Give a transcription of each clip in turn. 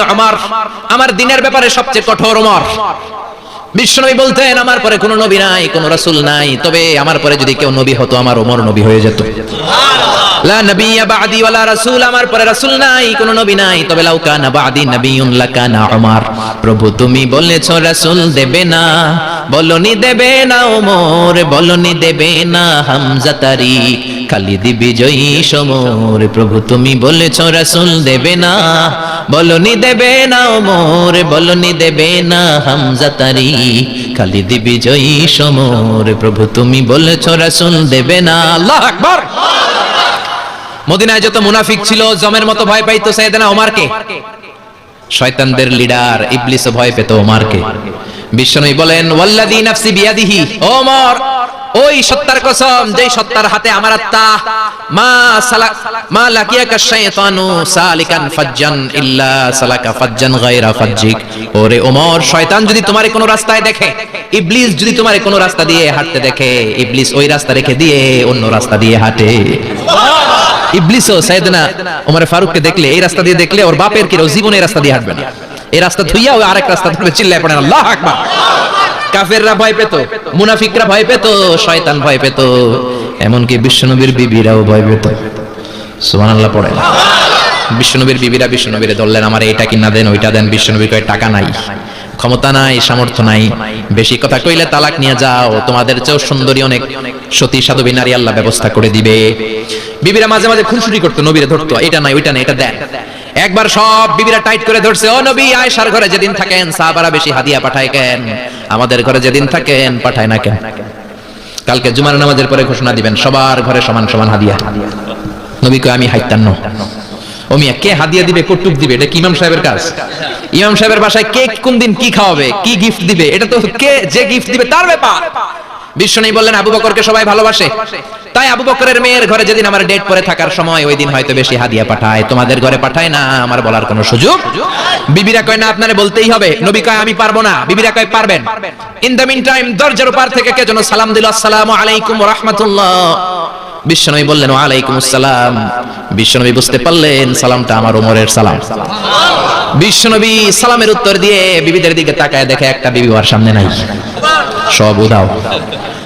আমার। দিনের ব্যাপারে সবচেয়ে কঠোর ওমর। বিশ্বনবী বলতেন, আমার পরে কোনো নবী নাই, কোনো রাসূল নাই। তবে আমার পরে যদি কেউ নবী হতো, আমার ওমর নবী হয়ে যেত। প্রভু, তুমি বলেছ রাসূল দেবে না। বলনি দেবে না ওমর, বলনি দেবে না বিজয়ী সমর। প্রভু, তুমি বলেছ রাসূল দেবে না। বলনি দেবে না ওমর, বলনি দেবে না হামজা তারি। খালিদ বিজয়ী সমর, প্রভু তুমি বলেছ রাসূল দেবে না। আল্লাহ আকবার। মদিনায় যত মুনাফিক ছিল, জমের মতো ভয় পাইতো সাইয়েদনা ওমারকে। শয়তানদের লিডার ইবলিসও ভয় পেত ওমারকে। বিশ্বনবী বলেন, ওয়াল্লাযী নাফসি বিয়াদিহি ওমর ওই সত্তার কসম, যেই সত্তার হাতে আমার আত্মা, মা সালাক মা লাকিয়াকা শাইতানু সালিকান ফাজ্জান ইল্লা সালাকা ফাজ্জান গায়রা ফাজ্জিক। ওরে ওমর, শয়তান যদি তোমার কোনো রাস্তায় দেখে, ইবলিস যদি তোমার কোনো রাস্তা দিয়ে হাঁটতে দেখে, ইবলিস ওই রাস্তা রেখে দিয়ে অন্য রাস্তা দিয়ে হাঁটে। ইবলিসও সাইয়েদনা ওমর ফারুককে দেখলে, এই রাস্তা দিয়ে দেখলে ওর বাপের কি জীবনে রাস্তা দিয়ে হাঁটবে না? এই রাস্তা ধুইয়া ওই আরেক রাস্তা ধরে চিল্লায় পড়েন, আল্লাহ আকবার। কাফেররা ভয় পেত, মুনাফিকরা ভয় পেত, শয়তান ভয় পেত। এমনকি বিশ্বনবীর বিবিরাও ভয় পেত। সুবহানাল্লাহ পড়ে বিশ্বনবীর বিবিরা বিশ্বনবীরে ধরলেন, আমার এইটা কিনা দেন, ওইটা দেন। বিশ্বনবী কয়, টাকা নাই, ক্ষমতা নাই, সামর্থ্য নাই। বেশি কথা কইলে তালাক নিয়ে যাও, তোমাদের চেয়েও সুন্দরী অনেক সতী সাধবী নারী আল্লাহ ব্যবস্থা করে দিবে। বিবিরা মাঝে মাঝে খুনসুটি করতো, নবীরে ধরতো, এটা নাই, ওইটা নাই, এটা দেন। একবার সব বিবিরা টাইট করে ধরছে, ও নবী, আয়েশার ঘরে যেদিন থাকেন, সাহাবারা বেশি হাদিয়া পাঠায় কেন? আমাদের ঘরে যেদিন থাকেন, পাঠায় না কেন? কালকে জুমার নামাজের পরে ঘোষণা দিবেন, সবার ঘরে সমান সমান হাদিয়া। নবী কয়, আমি হাইতান্ন ও মিয়া, কে হাদিয়া দিবে কটুক দিবে? এটা কি ইমাম সাহেবের কাজ? ইমাম সাহেবের বাসায় কে কোন দিন কি খাওয়াবে, কি গিফট দিবে? এটা তো কে যে গিফট দিবে, তার ব্যাপার। বিশ্বনী বললেন আবু বকরকে সবাই ভালোবাসে। তাই আবু বকরের মেয়ের ঘরে যেদিন আমার ডেট পরে থাকার সময়, ওই দিন হয়তো বেশি হাদিয়া পাঠায়, তোমাদের ঘরে পাঠায় না, আমার বলার কোনো সুযোগ? বিবিরা কয়, না, আপনারে বলতেই হবে। নবী কয়, আমি পারব না। বিবিরা কয়, পারবেন। ইন দ্য মিন টাইম দরজার পার থেকে কে যেন সালাম দিল, আসসালামু আলাইকুম ওয়া রাহমাতুল্লাহ বিশ্বনবী বললেন, ওয়ালাইকুম আসসালাম। বিশ্বনবী বুঝতে পারলেন, সালামটা আমার ওমরের সালাম। বিশ্বনবী সালামের উত্তর দিয়ে বিবিদের দিকে তাকায় দেখে একটা বিবি ওর সামনে নাই। সব উদাও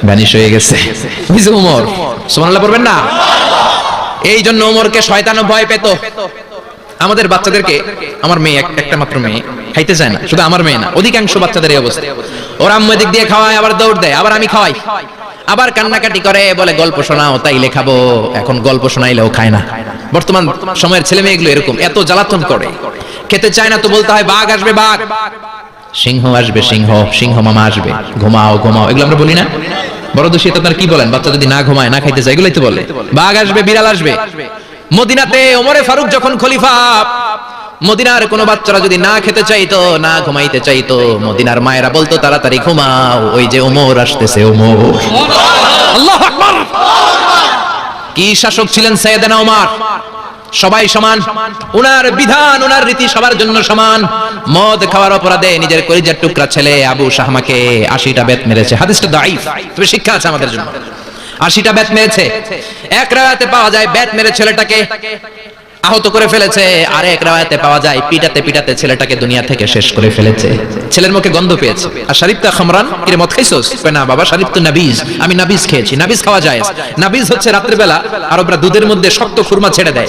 ভ্যানিশ হয়ে গেছে। যে ওমর সুবহানাল্লাহ পড়বেন না? এই জন্য ওমরকে শয়তানও ভয় পেত। আমাদের বাচ্চাদেরকে, আমার মেয়ে একটা মাত্র মেয়ে, খাইতে চায় না, শুধু আমার মেয়ে না, অধিকাংশ বাচ্চাদের এই অবস্থা। ওরা আম্মু দিক দিয়ে খাওয়ায়, আবার দৌড় দেয়, আবার আমি খাওয়াই। আবার কান্নাকাটি করে, বলে, গল্প শোনাও, তাই লেখাবো। এখন গল্প শোনাইলেও খায় না। বর্তমান সময়ের ছেলে মেয়েগুলো এরকম, এত জ্বালাতন করে। খেতে চায় না তো বলতে হয়, বাঘ আসবে, বাঘ। সিংহ আসবে, সিংহ সিংহ মামা আসবে। ঘুমাও ঘুমাও। এগুলো আমরা বলি না? বড় দোষী আপনারা কি বলেন? বাচ্চা যদি না ঘুমায়, না খাইতে চায় এগুলোই তো বলে। বাঘ আসবে, বিড়াল আসবে। মদিনাতে ওমরে ফারুক যখন খলিফা, মদিনার কোন বাচ্চারা যদি না খেতে চাইতো, না ঘুমাইতে চাইতো, মদিনার মায়েরা বলতো, তাড়াতাড়ি ঘুমাও, ওই যে ওমর আসতেছে, ওমর। কি শাসক ছিলেন সৈয়দনা ওমর? সবাই সমান। উনার বিধান, উনার রীতি সবার জন্য সমান। মদ খাওয়ার অপরাধে নিজের কলিজার টুকরা ছেলে আবু শাহমাকে আশিটা বেত মেরেছে। হাদিসটা দাইফ তবে শিক্ষা আছে আমাদের জন্য। আশিটা বেত মেরেছে। এক রাতে পাওয়া যায়, বেত মেরে ছেলেটাকে আহত করে ফেলেছে। আর এক পাওয়া যায়, পিটাতে পিটাতে ছেলেটাকে দুনিয়া থেকে শেষ করে ফেলেছে। ছেলের মুখে গন্ধ পেয়েছে। আর শারিফ তা খামরান, কিরে মত খাইছস? না বাবা, শারিফ তো নাবিজ। আমি নাবিজ খেয়েছি। নাবিজ খাওয়া যায়। নাবিজ হচ্ছে রাত্রিবেলা আরবরা দুধের মধ্যে শক্ত খুরমা ছেড়ে দেয়।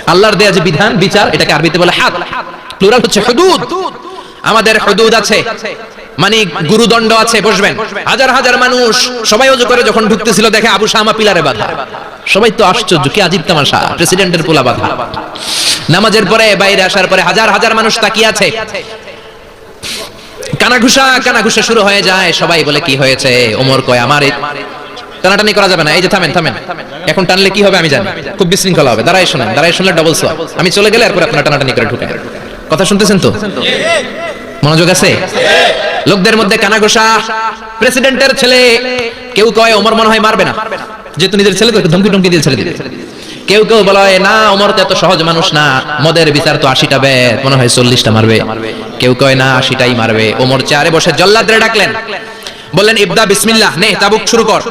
আল্লাহর দেয়া যে বিধান, বিচার, এটাকে আরবিতে বলে হাদ প্লুরাল হচ্ছে হুদুদ। আমাদের হুদুদ আছে। মানে গুরুদণ্ড আছে, বসবেন। হাজার হাজার মানুষ সবাই অজু করে যখন ঢুকতেছিল, দেখে আবু শামা পিলারে বাধা। সবাই তো আশ্চর্য, কি আজিব তামাশা, প্রেসিডেন্টের পোলা বাধা। নামাজের পরে, বাইরে আসার পরে হাজার হাজার মানুষ তাকিয়ে আছে। কানাঘুষা কানাঘুষা শুরু হয়ে যায়। সবাই বলে, কি হয়েছে? ওমর কয়, আমার টানাটানি করা যাবে না। এই যে থামেন থামেন। এখন টানলে কি হবে আমি জানি। খুব বিশৃঙ্খলা হবে। দাঁড়াই শোনেন দাঁড়াই শুনলে ডবল সোয়াব আমি চলে গেলে এরপর আপনার টানাটানি করে ঢুকে কথা শুনতেছেন তো? মনোযোগ আছে? লোকদের মধ্যে কানাঘোষা। প্রেসিডেন্টের ছেলে। কেউ কয় ওমর মনে হয় মারবে না। যেহেতু নিজের ছেলে তো ধমকি টমকি দিয়ে ছেড়ে দিবে। কেউ কেউ বলা হয় না ওমর তো এত সহজ মানুষ না। মদের বিচার তো আশিটা বেদ। মনে হয় চল্লিশটা মারবে। কেউ কয় না আশিটাই মারবে। ওমর চেয়ারে বসে জল্লাদরে ডাকলেন। বললেন, ইবদা বিসমিল্লাহ, নে, চাবুক শুরু কর।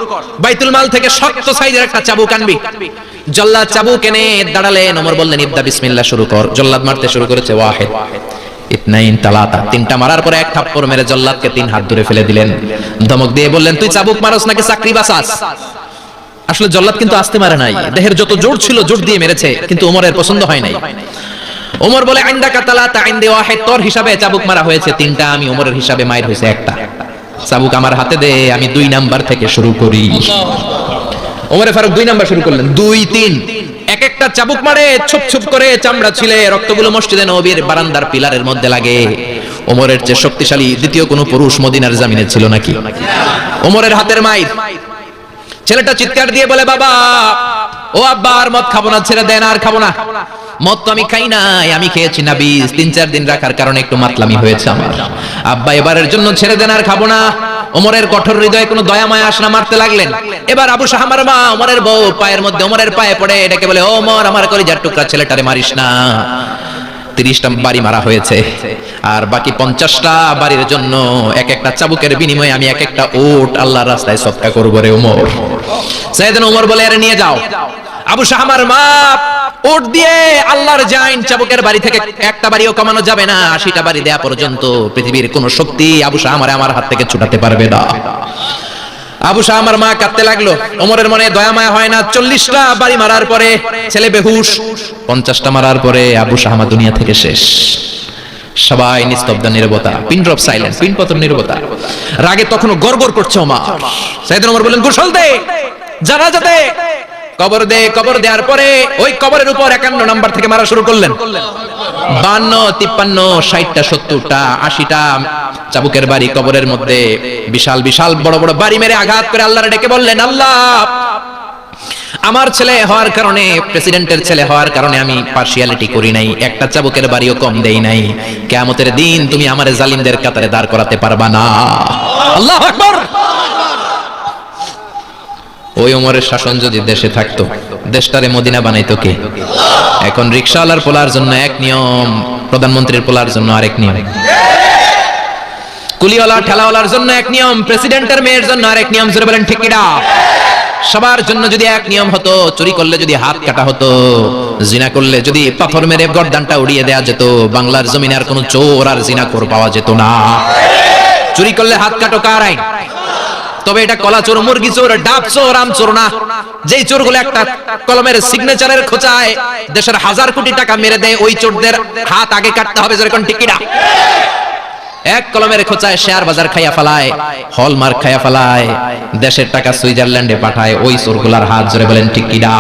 বাইতুল মাল থেকে শক্ত সাইজের একটা চাবুক আনবি। জল্লাদ চাবুক এনে দাঁড়ালেন, ওমর বললেন, ইবদা বিসমিল্লাহ, শুরু কর। জল্লাদ মারতে শুরু করেছে ওয়াহেদ। ইতনাইন তালাতা, তিনটা মারার পরে এক থাপ্পড় মেরে জল্লাদকে তিন হাত ধরে ফেলে দিলেন। ধমক দিয়ে বললেন, তুই চাবুক নাকি চাকরি বাসাস আসলে জল্লাদ কিন্তু আসতে মারে নাই। দেহের যত জোর ছিল, জোর দিয়ে মেরেছে, কিন্তু ওমরের পছন্দ হয় নাই। ওমর বলে আইন্দা কাতালা আইন্দে ওয়াহেদ, তোর হিসাবে চাবুক মারা হয়েছে তিনটা, আমি ওমরের হিসাবে মায়ের হয়েছে একটা। চাবুক আমার হাতে দে, আমি দুই নাম্বার থেকে শুরু করি। ওমরে ফারুক, দুই নাম্বার শুরু করলেন। দুই, তিন। এক একটা চাবুক মারে, ছুপ ছুপ করে চামড়া ছিলে, রক্তগুলো মসজিদে নবীর বারান্দার পিলারের মধ্যে লাগে। ওমরের চেয়ে শক্তিশালী দ্বিতীয় কোনো পুরুষ মদিনার জামিনে ছিল নাকি? ওমরের হাতের মাইর। ছেলেটা চিৎকার দিয়ে বলে, বাবা ও আব্বা, আর মদ খাব না, ছেড়ে দেন, আর খাব না। মদ তো আমি খাই নাই, আমি খেয়েছি না বীজ তিন চার দিন রাখার কারণে একটু মাতলামি হয়েছে আমার। আব্বা, এবারের জন্য ছেড়ে দেন, আর খাব না। ওমরের কঠোর হৃদয়ে কোনো দয়া, মায়া আসনা মারতে লাগলেন। এবার আবু শাহামার মা, ওমরের বউ, পায়ের মধ্যে ওমরের পায়ে পড়ে এটাকে বলে, ও ওমর, আমার কলিজার টুকরা ছেলেটারে মারিস না। তিরিশটা বাড়ি মারা হয়েছে। আর বাকি পঞ্চাশটা বাড়ির জন্য এক একটা চাবুকের বিনিময়ে আমি এক একটা ওট আল্লাহর রাস্তায় সৎকা করব রে ওমর। সাইয়েদনা ওমর বলে, আরে নিয়ে যাও। আবু শাহামার মা ওট দিয়ে আল্লাহর জাইন চাবুকের বাড়ি থেকে একটা বাড়িও কমানো যাবে না, আশিটা বাড়ি দেয়া পর্যন্ত পৃথিবীর কোন শক্তি আবু শাহামারে আমার হাত থেকে ছুটাতে পারবে না। আবু শাহ আমার মা কাঁদতে লাগল, ওমরের মনে দয়া মায়া হয় না, চল্লিশটা বাড়ি মারার পরে ছেলে বেহুশ, পঞ্চাশটা মারার পরে আবু শাহ আমার দুনিয়া থেকে শেষ। সবাই নিস্তব্ধ, নিরবতা, পিন ড্রপ সাইলেন্স পিন পতন, নিরবতা। রাগে তখনও গড়গড় করছে ওমর। সাইদিন ওমর বললেন, গোসল দে জানা যাতে কবর দে, কবর দেওয়ার পরে ওই কবরের উপর একান্ন নাম্বার থেকে মারা শুরু করলেন। বান্ন, তিপ্পান্ন, ষাটটা, সত্তরটা, আশিটা চাবুকের বাড়ি কবরের মধ্যে বিশাল বিশাল বড় বড় বাড়ি মেরে আঘাত করে আল্লাহরে ডেকে বললেন, আল্লাহ, আমার ছেলে হওয়ার কারণে, প্রেসিডেন্টের ছেলে হওয়ার কারণে আমি পার্সিয়ালিটি করি নাই, একটা চাবুকের বাড়িও কম দেই নাই। কেয়ামতের দিন তুমি আমার জালিমদের কাতারে দাঁড় করাতে পারবা না। আল্লাহ আকবার! ওই ওমরের শাসন যদি দেশে থাকতো, দেশটারে মদিনা বানাইতো কে? এখন রিক্সাওয়ালার পোলার জন্য এক নিয়ম, প্রধানমন্ত্রীর পোলার জন্য আরেক নিয়ম। কুলিওয়ালা, ঠেলাওয়ালার জন্য এক নিয়ম, প্রেসিডেন্টের মেয়ের জন্য আরেক নিয়ম, জোরে বলেন সবার জন্য যদি এক নিয়ম হতো, চুরি করলে যদি হাত কাটা হতো, জিনা করলে যদি পাথর মেরে গর্দানটা উড়িয়ে দেয়া যেত, বাংলার জমিনে আর কোনো চোর আর জিনা কর পাওয়া যেত না। চুরি করলে হাত কাটো কার আইন? তবে এটা কলা চোর, মুরগি চোর, ডাব চোর, আম চোর না। যেই চোরগুলো একটা কলমের সিগনেচারের খোঁচায়, দেশের হাজার কোটি টাকা মেরে দেয়, ওই চোরদের হাত আগে কাটতে হবে, যেরকম টিকিটা এক কলমের খোঁচায় শেয়ার বাজার খাইয়া ফেলায়, হলমার্ক খাইয়া ফেলায়, দেশের টাকা সুইজারল্যান্ডে পাঠায়, ওই চোরগুলার হাত জোরে বলেন কিনা?